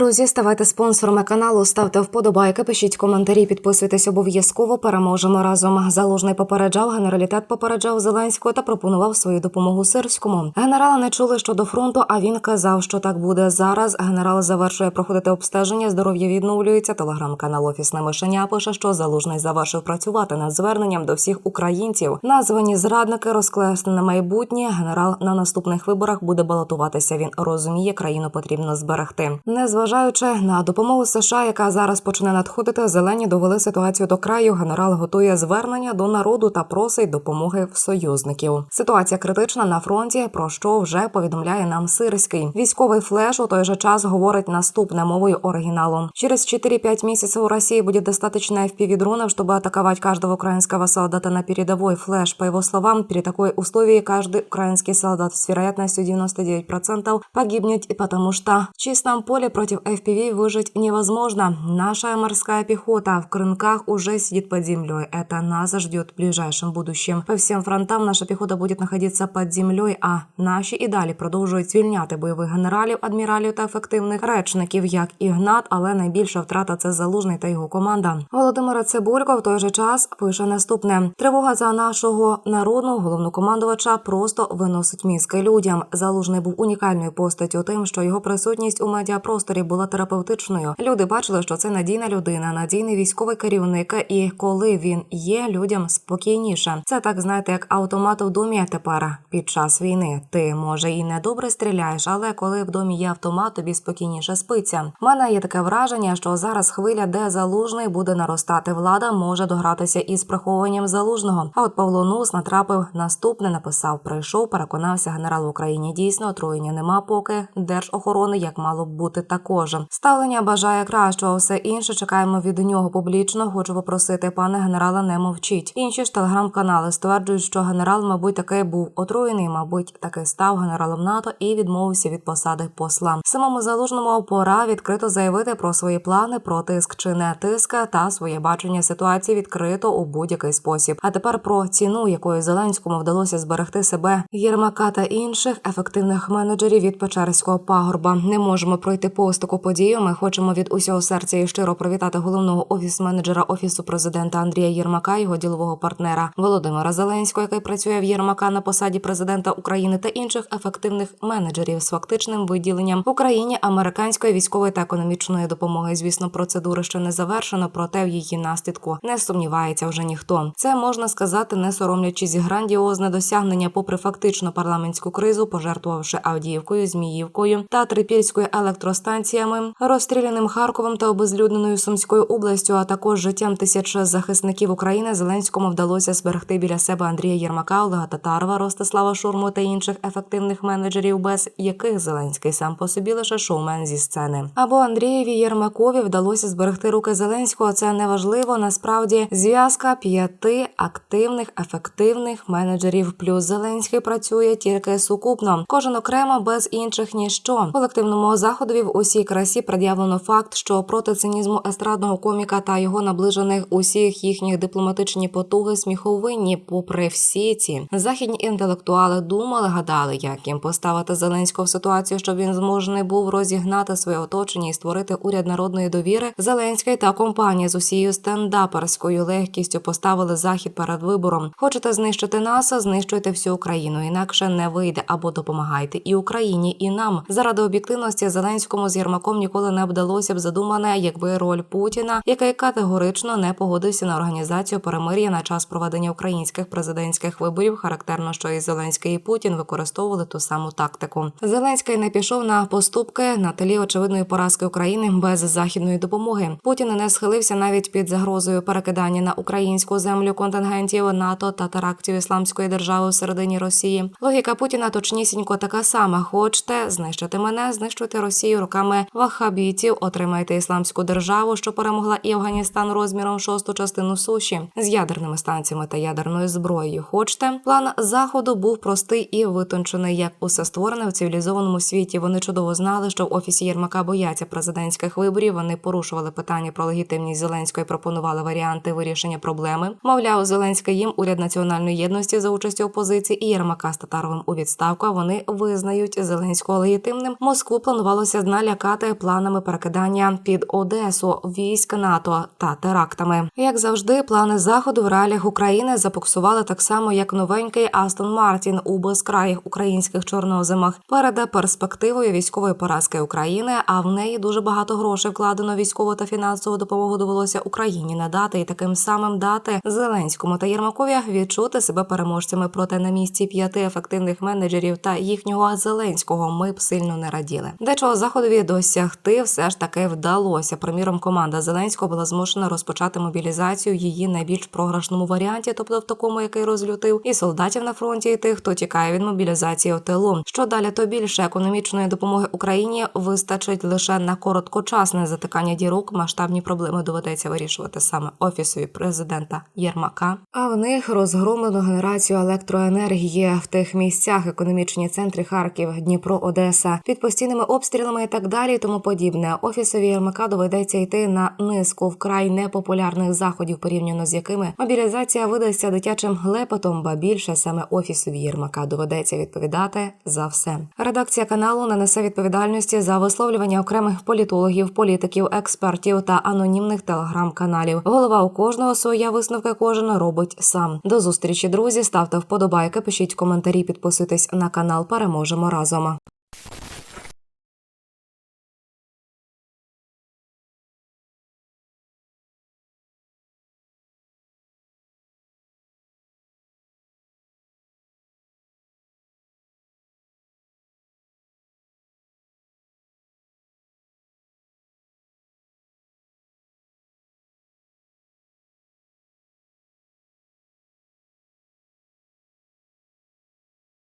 друзі, ставайте спонсорами каналу, ставте вподобайки, пишіть коментарі, підписуйтесь обов'язково. Переможемо разом. Залужний попереджав, генералітет попереджав Зеленського та пропонував свою допомогу сирському. Генерала не чули щодо фронту. А він казав, що так буде зараз. Генерал завершує проходити обстеження. Здоров'я відновлюється. Телеграм-канал Офісне мишеня пише, що залужний завершив працювати над зверненням до всіх українців. Названі зрадники розклесли на майбутнє. Генерал на наступних виборах буде балотуватися. Він розуміє, країну потрібно зберегти. Незважаючи на допомогу США, яка зараз почне надходити, зелені довели ситуацію до краю. Генерал готує звернення до народу та просить допомоги в союзників. Ситуація критична на фронті, про що вже повідомляє нам Сирський. Військовий флеш у той же час говорить наступне мовою оригіналу. Через 4-5 месяцев у России будет достаточно FPV-дронов, чтобы атаковать каждого украинского солдата на передовой. Флеш, по его словам, при такой условии каждый украинский солдат с вероятностью 99% погибнет, потому что в чистом поле против FPV выжить невозможно. Наша морская пехота в крынках уже сидит под землей. Это нас ждет в ближайшем будущем. По всем фронтам наша пехота будет находиться под землей, а наші і далі продовжують звільняти бойових генералів, адміралів та ефективних речників, як Ігнат, але найбільша втрата це залужний та його команда. Володимира Цибулько в той же час пише наступне: тривога за нашого народного головнокомандувача просто виносить мізки людям. Залужний був унікальною постаттю, тим, що його присутність у медіапросторі була терапевтичною. Люди бачили, що це надійна людина, надійний військовий керівник, і коли він є, людям спокійніше. Це так знаєте, як автомат у домі тепер під час війни. Ти може і не добре стріляєш, але коли в домі є автомат, тобі спокійніше спиться. У мене є таке враження, що зараз хвиля, де залужний буде наростати влада, може догратися із приховуванням залужного. А от Павло Нус натрапив наступне, написав: прийшов, переконався генерал в Україні. Дійсно, отруєння нема поки держохорони, як мало б бути також. Ставлення бажає кращого, все інше чекаємо від нього публічно. Хочу попросити, пане генерала, не мовчіть. Інші ж телеграм-канали стверджують, що генерал, мабуть, таки був отруєний, мабуть, таки став генералом НАТО і відмовився від посади посла. Самому залужному пора відкрито заявити про свої плани, про тиск чи не тиск та своє бачення ситуації відкрито у будь-який спосіб. А тепер про ціну, якою Зеленському вдалося зберегти себе Єрмака та інших ефективних менеджерів від Печерського пагорба. Не можемо пройти повз таку подію. Ми хочемо від усього серця і щиро привітати головного офіс-менеджера офісу президента Андрія Єрмака, його ділового партнера Володимира Зеленського, який працює в Єрмака на посаді президента України та інших ефективних менеджерів з фактичним виділенням Україні американської військової та економічної допомоги. Звісно, процедури ще не завершено, проте в її наслідку не сумнівається вже ніхто. Це можна сказати, не соромлячись грандіозне досягнення, попри фактично парламентську кризу, пожертвувавши Авдіївкою, Зміївкою та Трипільською електростанціями, розстріляним Харковом та обезлюдненою Сумською областю, а також життям тисяч захисників України. Зеленському вдалося зберегти біля себе Андрія Єрмака, Олега Татарова, Ростислава Шурму та інших ефективних менеджерів, без яких Зеленський сам по собі лише шоумен зі сцени. Або Андрієві Єрмакові вдалося зберегти руки Зеленського. Це неважливо. Насправді зв'язка п'яти активних ефективних менеджерів. Плюс Зеленський працює тільки сукупно, кожен окремо без інших ніщо. Колективному заходові в усій красі пред'явлено факт, що проти цинізму естрадного коміка та його наближених усіх їхніх дипломатичні потуги сміховинні, попри всі ці західні інтелектуали думали, гадали, як їм поставити Зеленського в ситуацію, щоб він зможений був розігнати своє оточення і створити уряд народної довіри. Зеленський та компанія з усією стендаперською легкістю поставили захід перед вибором. Хочете знищити нас, знищуйте всю Україну. Інакше не вийде або допомагайте і Україні, і нам. Заради об'єктивності Зеленському з Єрмаком ніколи не вдалося б задумане, якби роль Путіна, який категорично не погодився на організацію перемир'я на час проведення українських президентських виборів. Характерно, що і Зеленський і Путін використовували ту саму тактику. Зеленський не пішов на поступки на тлі очевидної поразки України без західної допомоги. Путін не схилився навіть під загрозою перекидання на українську землю контингентів НАТО та терактів ісламської держави в середині Росії. Логіка Путіна точнісінько така сама: хочете знищити мене, знищуйте Росію руками вахабітів, отримайте ісламську державу, що перемогла і Афганістан розміром шосту частину суші з ядерними станціями та ядерною зброєю. Хочете план заходу був простий і витончений, як усе створене в цивілізованому світі. Вони чудово знали, що в офісі Єрмака бояться президентських виборів. Вони порушували питання про легітимність Зеленської, пропонували варіанти вирішення проблеми. Мовляв, Зеленський їм уряд національної єдності за участю опозиції і Єрмака з Татаровим у відставку. Вони визнають Зеленського легітимним. Москву планувалося налякати лякати планами перекидання під Одесу військ НАТО та терактами. Як завжди, плани заходу в реаліях України запуксували так само, як новенький Астон Мартін у безкраїх українських чорноземах перед перспективою військової поразки України. А в неї дуже багато грошей вкладено військову та фінансову допомогу довелося Україні надати і таким самим дати Зеленському та Єрмакові відчути себе переможцями. Проте на місці п'яти ефективних менеджерів та їхнього Зеленського ми б сильно не раділи. Дечого заходові досягти все ж таки вдалося. Приміром, команда Зеленського була змушена розпочати мобілізацію її найбільш програшному варіанті, тобто в такому, який розлютив, і солдатів на фронті, і тих, хто тікає від мобілізації тилу. Що далі, то більше економічної допомоги Україні вистачить лише на короткочасне затикання дірок. Масштабні проблеми доведеться вирішувати саме офісові президента Єрмака. А в них розгромлено генерацію електроенергії в тих місцях, економічні центри Харків, Дніпро, Одеса під постійними обстрілами і так далі, і тому подібне. Офісові Єрмака доведеться йти на низку вкрай непопулярних заходів, порівняно з якими мобілізація видасться дитячим лепотом, ба більше саме офісові Єрмака доведеться відповідати за все. Редакція каналу не несе відповідальності за висловлювання окремих політологів, політиків, експертів та анонімних телеграм-каналів. Голова у кожного своя висновка кожен робить сам. До зустрічі, друзі. Ставте вподобайки, пишіть коментарі, підписуйтесь на канал. Переможемо разом.